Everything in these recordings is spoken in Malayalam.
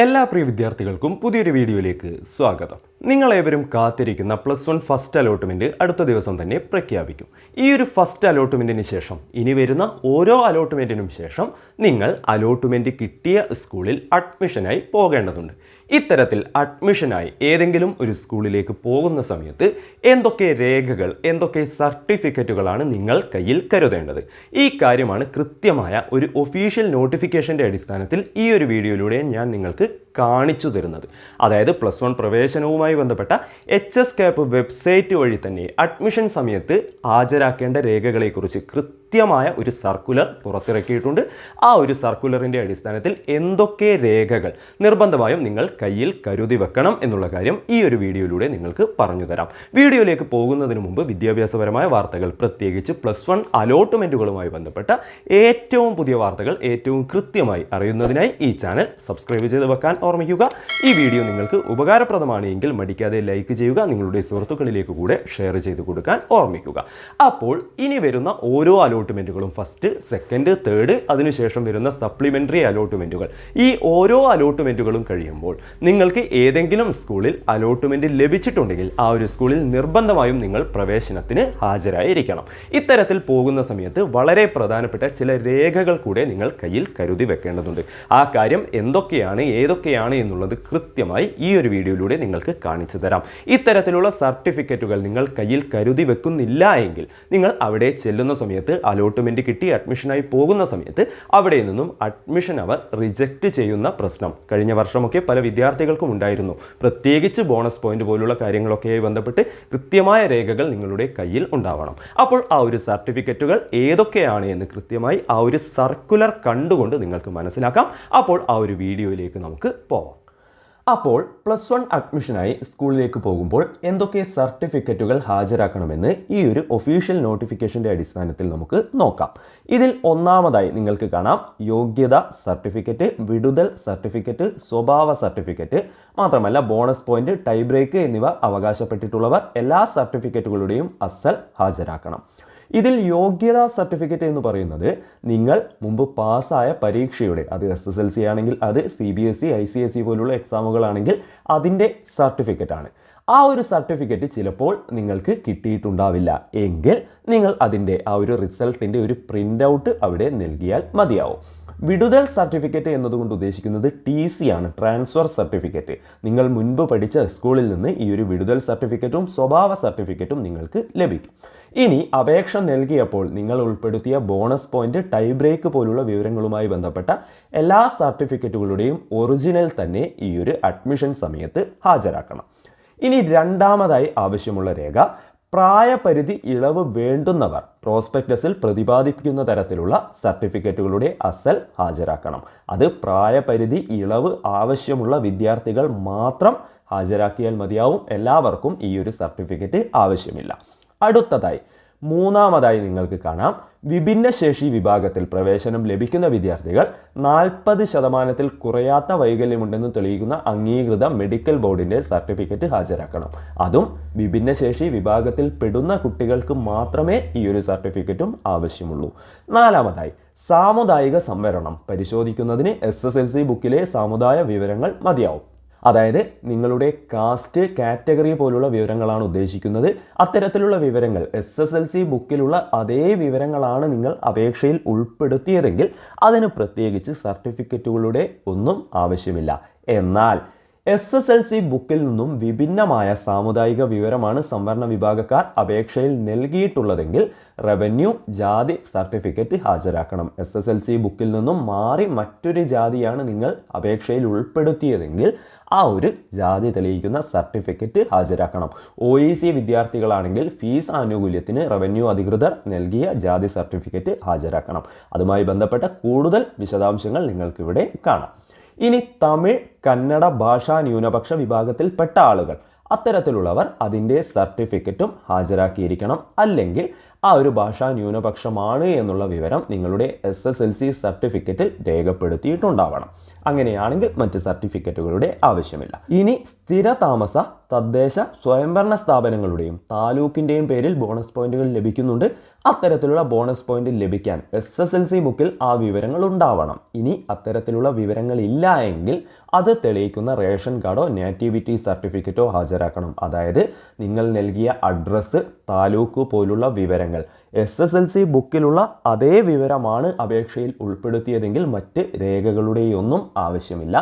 എല്ലാ പ്രിയ വിദ്യാർത്ഥികൾക്കും പുതിയൊരു വീഡിയോയിലേക്ക് സ്വാഗതം. നിങ്ങളേവരും കാത്തിരിക്കുന്ന പ്ലസ് വൺ ഫസ്റ്റ് അലോട്ട്മെന്റ് അടുത്ത ദിവസം തന്നെ പ്രഖ്യാപിക്കും. ഈ ഒരു ഫസ്റ്റ് അലോട്ട്മെന്റിന് ശേഷം ഇനി വരുന്ന ഓരോ അലോട്ട്മെന്റിനും ശേഷം നിങ്ങൾ അലോട്ട്മെന്റ് കിട്ടിയ സ്കൂളിൽ അഡ്മിഷനായി പോകേണ്ടതുണ്ട്. ഇത്തരത്തിൽ അഡ്മിഷനായി ഏതെങ്കിലും ഒരു സ്കൂളിലേക്ക് പോകുന്ന സമയത്ത് എന്തൊക്കെ രേഖകൾ എന്തൊക്കെ സർട്ടിഫിക്കറ്റുകളാണ് നിങ്ങൾ കയ്യിൽ കരുതേണ്ടത്? ഈ കാര്യമാണ് കൃത്യമായ ഒരു ഒഫീഷ്യൽ നോട്ടിഫിക്കേഷന്റെ അടിസ്ഥാനത്തിൽ ഈ ഒരു വീഡിയോയിലൂടെ ഞാൻ നിങ്ങൾക്ക് കാണിച്ചു തരുന്നത്. അതായത് പ്ലസ് വൺ പ്രവേശനവുമായി ബന്ധപ്പെട്ട എച്ച് എസ് കാപ്പ് വെബ്സൈറ്റ് വഴി തന്നെ അഡ്മിഷൻ സമയത്ത് ഹാജരാക്കേണ്ട രേഖകളെക്കുറിച്ച് കൃത്യമായ ഒരു സർക്കുലർ പുറത്തിറക്കിയിട്ടുണ്ട്. ആ ഒരു സർക്കുലറിന്റെ അടിസ്ഥാനത്തിൽ എന്തൊക്കെ രേഖകൾ നിർബന്ധമായും നിങ്ങൾ കയ്യിൽ കരുതി വെക്കണം എന്നുള്ള കാര്യം ഈ ഒരു വീഡിയോയിലൂടെ നിങ്ങൾക്ക് പറഞ്ഞു തരാം. വീഡിയോയിലേക്ക് പോകുന്നതിന് മുമ്പ് വിദ്യാഭ്യാസപരമായ വാർത്തകൾ പ്രത്യേകിച്ച് പ്ലസ് വൺ അലോട്ട്മെന്റുകളുമായി ബന്ധപ്പെട്ട ഏറ്റവും പുതിയ വാർത്തകൾ ഏറ്റവും കൃത്യമായി അറിയുന്നതിനായി ഈ ചാനൽ സബ്സ്ക്രൈബ് ചെയ്ത് വെക്കാൻ ഓർമ്മിക്കുക. ഈ വീഡിയോ നിങ്ങൾക്ക് ഉപകാരപ്രദമാണ് എങ്കിൽ മടിക്കാതെ ലൈക്ക് ചെയ്യുക നിങ്ങളുടെ സുഹൃത്തുക്കളിലേക്ക് കൂടെ ഷെയർ ചെയ്ത് കൊടുക്കാൻ ഓർമ്മിക്കുക. അപ്പോൾ ഇനി വരുന്ന ഓരോ അലോട്ട്മെന്റുകളും ഫസ്റ്റ് സെക്കൻഡ് തേർഡ് അതിനുശേഷം വരുന്ന സപ്ലിമെന്ററി അലോട്ട്മെന്റുകൾ ഈ ഓരോ അലോട്ട്മെന്റുകളും കഴിയുമ്പോൾ നിങ്ങൾക്ക് ഏതെങ്കിലും സ്കൂളിൽ അലോട്ട്മെന്റ് ലഭിച്ചിട്ടുണ്ടെങ്കിൽ ആ ഒരു സ്കൂളിൽ നിർബന്ധമായും നിങ്ങൾ പ്രവേശനത്തിന് ഹാജരായിരിക്കണം. ഇത്തരത്തിൽ പോകുന്ന സമയത്ത് വളരെ പ്രധാനപ്പെട്ട ചില രേഖകൾ കൂടെ നിങ്ങൾ കയ്യിൽ കരുതി വെക്കേണ്ടതുണ്ട്. ആ കാര്യം എന്തൊക്കെയാണ് ഏതൊക്കെയാണ് എന്നുള്ളത് കൃത്യമായി ഈ ഒരു വീഡിയോയിലൂടെ നിങ്ങൾക്ക് കാണിച്ചു തരാം. ഇത്തരത്തിലുള്ള സർട്ടിഫിക്കറ്റുകൾ നിങ്ങൾ കയ്യിൽ കരുതി വെക്കുന്നില്ല എങ്കിൽ നിങ്ങൾ അവിടെ ചെല്ലുന്ന സമയത്ത് അലോട്ട്മെന്റ് കിട്ടി അഡ്മിഷനായി പോകുന്ന സമയത്ത് അവിടെ നിന്നും അഡ്മിഷൻ അവർ റിജക്റ്റ് ചെയ്യുന്ന പ്രശ്നം. കഴിഞ്ഞ വർഷമൊക്കെ പല വിദ്യാർത്ഥികൾക്കും ഉണ്ടായിരുന്നു. പ്രത്യേകിച്ച് ബോണസ് പോയിന്റ് പോലുള്ള കാര്യങ്ങളൊക്കെയായി ബന്ധപ്പെട്ട് കൃത്യമായ രേഖകൾ നിങ്ങളുടെ കയ്യിൽ ഉണ്ടാവണം. അപ്പോൾ ആ ഒരു സർട്ടിഫിക്കറ്റുകൾ ഏതൊക്കെയാണ് എന്ന് കൃത്യമായി ആ ഒരു സർക്കുലർ കണ്ടുകൊണ്ട് നിങ്ങൾക്ക് മനസ്സിലാക്കാം. അപ്പോൾ ആ ഒരു വീഡിയോയിലേക്ക് നമുക്ക് പോവാം. അപ്പോൾ പ്ലസ് വൺ അഡ്മിഷനായി സ്കൂളിലേക്ക് പോകുമ്പോൾ എന്തൊക്കെ സർട്ടിഫിക്കറ്റുകൾ ഹാജരാക്കണമെന്ന് ഈ ഒരു ഒഫീഷ്യൽ നോട്ടിഫിക്കേഷന്റെ അടിസ്ഥാനത്തിൽ നമുക്ക് നോക്കാം. ഇതിൽ ഒന്നാമതായി നിങ്ങൾക്ക് കാണാം യോഗ്യത സർട്ടിഫിക്കറ്റ് വിടുതൽ സർട്ടിഫിക്കറ്റ് സ്വഭാവ സർട്ടിഫിക്കറ്റ് മാത്രമല്ല ബോണസ് പോയിന്റ് ടൈ ബ്രേക്ക് എന്നിവ അവകാശപ്പെട്ടിട്ടുള്ളവർ എല്ലാ സർട്ടിഫിക്കറ്റുകളുടെയും അസൽ ഹാജരാക്കണം. ഇതിൽ യോഗ്യതാ സർട്ടിഫിക്കറ്റ് എന്ന് പറയുന്നത് നിങ്ങൾ മുമ്പ് പാസ്സായ പരീക്ഷയുടെ അത് എസ് എസ് എൽ സി ആണെങ്കിൽ അത് C B S E I C S E പോലുള്ള എക്സാമുകളാണെങ്കിൽ അതിന്റെ സർട്ടിഫിക്കറ്റാണ് ആ ഒരു സർട്ടിഫിക്കറ്റ് ചിലപ്പോൾ നിങ്ങൾക്ക് കിട്ടിയിട്ടുണ്ടാവില്ല. എങ്കിൽ നിങ്ങൾ അതിന്റെ ആ ഒരു റിസൾട്ടിന്റെ ഒരു പ്രിന്റ് ഔട്ട് അവിടെ നൽകിയാൽ മതിയാവും. വിടുതൽ സർട്ടിഫിക്കറ്റ് എന്നതുകൊണ്ട് ഉദ്ദേശിക്കുന്നത് ടി സി ആണ് ട്രാൻസ്ഫർ സർട്ടിഫിക്കറ്റ് നിങ്ങൾ മുൻപ് പഠിച്ച സ്കൂളിൽ നിന്ന് ഈ ഒരു വിടുതൽ സർട്ടിഫിക്കറ്റും സ്വഭാവ സർട്ടിഫിക്കറ്റും നിങ്ങൾക്ക് ലഭിക്കും. ഇനി അപേക്ഷ നൽകിയപ്പോൾ നിങ്ങൾ ഉൾപ്പെടുത്തിയ ബോണസ് പോയിന്റ് ടൈ ബ്രേക്ക് പോലുള്ള വിവരങ്ങളുമായി ബന്ധപ്പെട്ട എല്ലാ സർട്ടിഫിക്കറ്റുകളുടെയും ഒറിജിനൽ തന്നെ ഈ ഒരു അഡ്മിഷൻ സമയത്ത് ഹാജരാക്കണം. ഇനി രണ്ടാമതായി ആവശ്യമുള്ള രേഖ പ്രായപരിധി ഇളവ് വേണ്ടുന്നവർ പ്രോസ്പെക്ടസിൽ പ്രതിപാദിക്കുന്ന തരത്തിലുള്ള സർട്ടിഫിക്കറ്റുകളുടെ അസൽ ഹാജരാക്കണം. അത് പ്രായപരിധി ഇളവ് ആവശ്യമുള്ള വിദ്യാർത്ഥികൾ മാത്രം ഹാജരാക്കിയാൽ മതിയാവും. എല്ലാവർക്കും ഈ ഒരു സർട്ടിഫിക്കറ്റ് ആവശ്യമില്ല. അടുത്തതായി മൂന്നാമതായി നിങ്ങൾക്ക് കാണാം വിഭിന്നശേഷി വിഭാഗത്തിൽ പ്രവേശനം ലഭിക്കുന്ന വിദ്യാർത്ഥികൾ നാൽപ്പത് ശതമാനത്തിൽ കുറയാത്ത വൈകല്യമുണ്ടെന്ന് തെളിയിക്കുന്ന അംഗീകൃത മെഡിക്കൽ ബോർഡിന്റെ സർട്ടിഫിക്കറ്റ് ഹാജരാക്കണം. അതും വിഭിന്നശേഷി വിഭാഗത്തിൽ പെടുന്ന കുട്ടികൾക്ക് മാത്രമേ ഈ ഒരു സർട്ടിഫിക്കറ്റും ആവശ്യമുള്ളൂ. നാലാമതായി സാമുദായിക സംവരണം. പരിശോധിക്കുന്നതിന് എസ് ബുക്കിലെ സാമുദായ വിവരങ്ങൾ മതിയാവും. അതായത് നിങ്ങളുടെ കാസ്റ്റ് കാറ്റഗറി പോലുള്ള വിവരങ്ങളാണ് ഉദ്ദേശിക്കുന്നത്. അത്തരത്തിലുള്ള വിവരങ്ങൾ എസ് എസ് എൽ സി ബുക്കിലുള്ള അതേ വിവരങ്ങളാണ് നിങ്ങൾ അപേക്ഷയിൽ ഉൾപ്പെടുത്തിയതെങ്കിൽ അതിന് പ്രത്യേകിച്ച് സർട്ടിഫിക്കറ്റുകളുടെ ഒന്നും ആവശ്യമില്ല. എന്നാൽ എസ് എസ് എൽ സി ബുക്കിൽ നിന്നും വിഭിന്നമായ സാമുദായിക വിവരമാണ് സംവരണ വിഭാഗക്കാർ അപേക്ഷയിൽ നൽകിയിട്ടുള്ളതെങ്കിൽ റവന്യൂ ജാതി സർട്ടിഫിക്കറ്റ് ഹാജരാക്കണം. എസ് എസ് എൽ സി ബുക്കിൽ നിന്നും മാറി മറ്റൊരു ജാതിയാണ് നിങ്ങൾ അപേക്ഷയിൽ ഉൾപ്പെടുത്തിയതെങ്കിൽ ആ ഒരു ജാതി തെളിയിക്കുന്ന സർട്ടിഫിക്കറ്റ് ഹാജരാക്കണം. ഒ ഇ സി വിദ്യാർത്ഥികളാണെങ്കിൽ ഫീസ് ആനുകൂല്യത്തിന് റവന്യൂ അധികൃതർ നൽകിയ ജാതി സർട്ടിഫിക്കറ്റ് ഹാജരാക്കണം. അതുമായി ബന്ധപ്പെട്ട കൂടുതൽ വിശദാംശങ്ങൾ നിങ്ങൾക്കിവിടെ കാണാം. ഇനി തമിഴ് കന്നഡ ഭാഷാ ന്യൂനപക്ഷ വിഭാഗത്തിൽപ്പെട്ട ആളുകൾ. അത്തരത്തിലുള്ളവർ അതിന്റെ സർട്ടിഫിക്കറ്റും ഹാജരാക്കിയിരിക്കണം. അല്ലെങ്കിൽ ആ ഒരു ഭാഷാ ന്യൂനപക്ഷമാണ് എന്നുള്ള വിവരം നിങ്ങളുടെ എസ് എസ് എൽ സി സർട്ടിഫിക്കറ്റിൽ രേഖപ്പെടുത്തിയിട്ടുണ്ടാവണം. അങ്ങനെയാണെങ്കിൽ മറ്റ് സർട്ടിഫിക്കറ്റുകളുടെ ആവശ്യമില്ല. ഇനി സ്ഥിര താമസ തദ്ദേശ സ്വയംഭരണ സ്ഥാപനങ്ങളുടെയും താലൂക്കിന്റെയും പേരിൽ ബോണസ് പോയിന്റുകൾ ലഭിക്കുന്നുണ്ട്. അത്തരത്തിലുള്ള ബോണസ് പോയിന്റ് ലഭിക്കാൻ എസ് എസ് എൽ സി ബുക്കിൽ ആ വിവരങ്ങൾ ഉണ്ടാവണം. ഇനി അത്തരത്തിലുള്ള വിവരങ്ങൾ ഇല്ല എങ്കിൽ അത് തെളിയിക്കുന്ന റേഷൻ കാർഡോ നാറ്റിവിറ്റി സർട്ടിഫിക്കറ്റോ ഹാജരാക്കണം. അതായത് നിങ്ങൾ നൽകിയ അഡ്രസ്സ് താലൂക്ക് പോലുള്ള വിവരങ്ങൾ. എസ് എസ് എൽ സി ബുക്കിലുള്ള അതേ വിവരമാണ് അപേക്ഷയിൽ ഉൾപ്പെടുത്തിയതെങ്കിൽ മറ്റ് രേഖകളുടെയൊന്നും ആവശ്യമില്ല.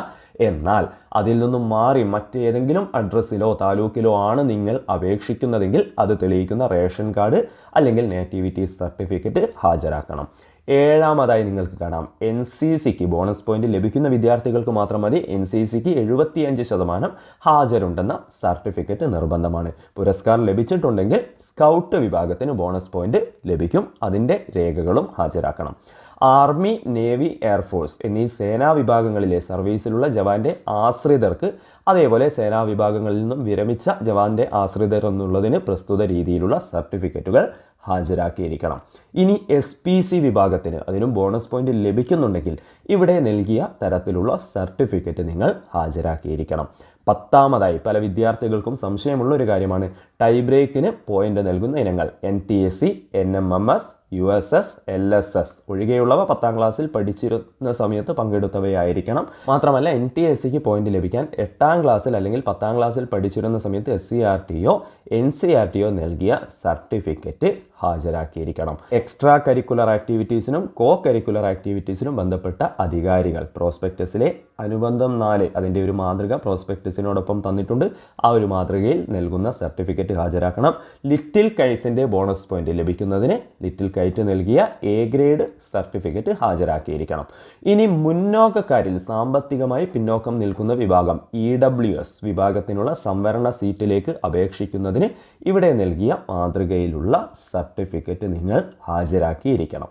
എന്നാൽ അതിൽ നിന്നും മാറി മറ്റേതെങ്കിലും അഡ്രസ്സിലോ താലൂക്കിലോ ആണ് നിങ്ങൾ അപേക്ഷിക്കുന്നതെങ്കിൽ അത് തെളിയിക്കുന്ന റേഷൻ കാർഡ് അല്ലെങ്കിൽ നേറ്റിവിറ്റി സർട്ടിഫിക്കറ്റ് ഹാജരാക്കണം. ഏഴാമതായി നിങ്ങൾക്ക് കാണാം. എൻ സി സിക്ക് ബോണസ് പോയിന്റ് ലഭിക്കുന്ന വിദ്യാർത്ഥികൾക്ക് മാത്രം മതി. എൻ സി സിക്ക് എഴുപത്തിയഞ്ച് ശതമാനം ഹാജരുണ്ടെന്ന സർട്ടിഫിക്കറ്റ് നിർബന്ധമാണ്. പുരസ്കാരം ലഭിച്ചിട്ടുണ്ടെങ്കിൽ സ്കൗട്ട് വിഭാഗത്തിന് ബോണസ് പോയിന്റ് ലഭിക്കും. അതിന്റെ രേഖകളും ഹാജരാക്കണം. ആർമി നേവി എയർഫോഴ്സ് എന്നീ സേനാ വിഭാഗങ്ങളിലെ സർവീസിലുള്ള ജവാന്റെ ആശ്രിതർക്ക് അതേപോലെ സേനാ വിഭാഗങ്ങളിൽ നിന്നും വിരമിച്ച ജവാന്റെ ആശ്രിതർ എന്നുള്ളതിന് പ്രസ്തുത രീതിയിലുള്ള സർട്ടിഫിക്കറ്റുകൾ ഹാജരാക്കിയിരിക്കണം. ഇനി എസ് പി സി വിഭാഗത്തിന് അതിനും ബോണസ് പോയിന്റ് ലഭിക്കുന്നുണ്ടെങ്കിൽ ഇവിടെ നൽകിയ തരത്തിലുള്ള സർട്ടിഫിക്കറ്റ് നിങ്ങൾ ഹാജരാക്കിയിരിക്കണം. പത്താമതായി പല വിദ്യാർത്ഥികൾക്കും സംശയമുള്ള ഒരു കാര്യമാണ്. ടൈ ബ്രേക്കിന് പോയിന്റ് നൽകുന്ന ഇനങ്ങൾ N T S C N M M S U S S L S S ഒഴികെയുള്ളവ പത്താം ക്ലാസ്സിൽ പഠിച്ചിരുന്ന സമയത്ത് പങ്കെടുത്തവയായിരിക്കണം. മാത്രമല്ല എൻ ടി എസ് സിക്ക് പോയിന്റ് ലഭിക്കാൻ എട്ടാം ക്ലാസ്സിൽ അല്ലെങ്കിൽ പത്താം ക്ലാസ്സിൽ പഠിച്ചിരുന്ന സമയത്ത് എസ് സി ആർ ടിയോ എൻ സി ആർ ടിയോ നൽകിയ സർട്ടിഫിക്കറ്റ് ഹാജരാക്കിയിരിക്കണം. എക്സ്ട്രാ കരിക്കുലർ ആക്ടിവിറ്റീസിനും കോ കരിക്കുലർ ആക്ടിവിറ്റീസിനും ബന്ധപ്പെട്ട അധികാരികൾ പ്രോസ്പെക്ടസിലെ അനുബന്ധം നാല് അതിന്റെ ഒരു മാതൃക പ്രോസ്പെക്ടസിനോടൊപ്പം തന്നിട്ടുണ്ട്. ആ ഒരു മാതൃകയിൽ നൽകുന്ന സർട്ടിഫിക്കറ്റ് ഹാജരാക്കണം. ലിറ്റിൽ കൈസിന്റെ ബോണസ് പോയിന്റ് ലഭിക്കുന്നതിന് ലിറ്റിൽ കൈറ്റ് നൽകിയ എ ഗ്രേഡ് സർട്ടിഫിക്കറ്റ് ഹാജരാക്കിയിരിക്കണം. ഇനി മുന്നോക്കക്കാരിൽ സാമ്പത്തികമായി പിന്നോക്കം നിൽക്കുന്ന വിഭാഗം ഇ ഡബ്ല്യു എസ് വിഭാഗത്തിനുള്ള സംവരണ സീറ്റിലേക്ക് അപേക്ഷിക്കുന്നതിന് ഇവിടെ നൽകിയ മാതൃകയിലുള്ള സർട്ടിഫിക്കറ്റ് നിങ്ങൾ ഹാജരാക്കിയിരിക്കണം.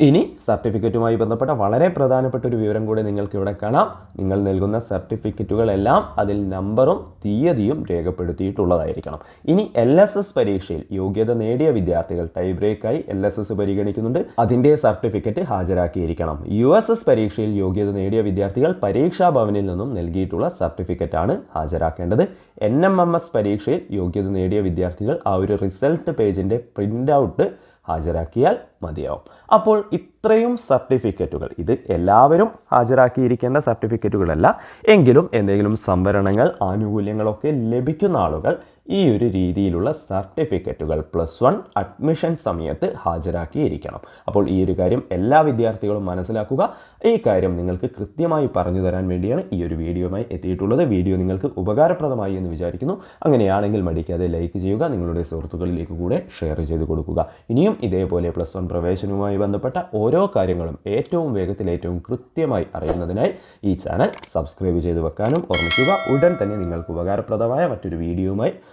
ഇനി സർട്ടിഫിക്കറ്റുമായി ബന്ധപ്പെട്ട വളരെ പ്രധാനപ്പെട്ട ഒരു വിവരം കൂടി നിങ്ങൾക്ക് ഇവിടെ കാണാം. നിങ്ങൾ നൽകുന്ന സർട്ടിഫിക്കറ്റുകളെല്ലാം അതിൽ നമ്പറും തീയതിയും രേഖപ്പെടുത്തിയിട്ടുള്ളതായിരിക്കണം. ഇനി എൽ എസ് എസ് പരീക്ഷയിൽ യോഗ്യത നേടിയ വിദ്യാർത്ഥികൾ ടൈ ബ്രേക്കായി എൽ എസ് എസ് പരിഗണിക്കുന്നുണ്ട്. അതിന്റെ സർട്ടിഫിക്കറ്റ് ഹാജരാക്കിയിരിക്കണം. യു എസ് എസ് പരീക്ഷയിൽ യോഗ്യത നേടിയ വിദ്യാർത്ഥികൾ പരീക്ഷാ ഭവനിൽ നിന്നും നൽകിയിട്ടുള്ള സർട്ടിഫിക്കറ്റാണ് ഹാജരാക്കേണ്ടത്. എൻ എം എം എസ് പരീക്ഷയിൽ യോഗ്യത നേടിയ വിദ്യാർത്ഥികൾ ആ ഒരു റിസൾട്ട് പേജിന്റെ പ്രിന്റ് ഔട്ട് ഹാജരാക്കിയാൽ മതിയാവും. അപ്പോൾ ഇത്രയും സർട്ടിഫിക്കറ്റുകൾ ഇത് എല്ലാവരും ഹാജരാക്കിയിരിക്കേണ്ട സർട്ടിഫിക്കറ്റുകളല്ല എങ്കിലും എന്തെങ്കിലും സംവരണങ്ങൾ ആനുകൂല്യങ്ങളൊക്കെ ലഭിക്കുന്ന ആളുകൾ ഈ ഒരു രീതിയിലുള്ള സർട്ടിഫിക്കറ്റുകൾ പ്ലസ് വൺ അഡ്മിഷൻ സമയത്ത് ഹാജരാക്കിയിരിക്കണം. അപ്പോൾ ഈ ഒരു കാര്യം എല്ലാ വിദ്യാർത്ഥികളും മനസ്സിലാക്കുക. ഈ കാര്യം നിങ്ങൾക്ക് കൃത്യമായി പറഞ്ഞു തരാൻ വേണ്ടിയാണ് ഈ ഒരു വീഡിയോയുമായി എത്തിയിട്ടുള്ളത്. വീഡിയോ നിങ്ങൾക്ക് ഉപകാരപ്രദമായി എന്ന് വിചാരിക്കുന്നു. അങ്ങനെയാണെങ്കിൽ മടിക്കാതെ ലൈക്ക് ചെയ്യുക നിങ്ങളുടെ സുഹൃത്തുക്കളിലേക്ക് കൂടെ ഷെയർ ചെയ്ത് കൊടുക്കുക. ഇനിയും ഇതേപോലെ പ്ലസ് വൺ പ്രവേശനവുമായി ബന്ധപ്പെട്ട ഓരോ കാര്യങ്ങളും ഏറ്റവും വേഗത്തിൽ ഏറ്റവും കൃത്യമായി അറിയുന്നതിനായി ഈ ചാനൽ സബ്സ്ക്രൈബ് ചെയ്ത് വെക്കാനും ഓർമ്മിക്കുക. ഉടൻ തന്നെ നിങ്ങൾക്ക് ഉപകാരപ്രദമായ മറ്റൊരു വീഡിയോയുമായി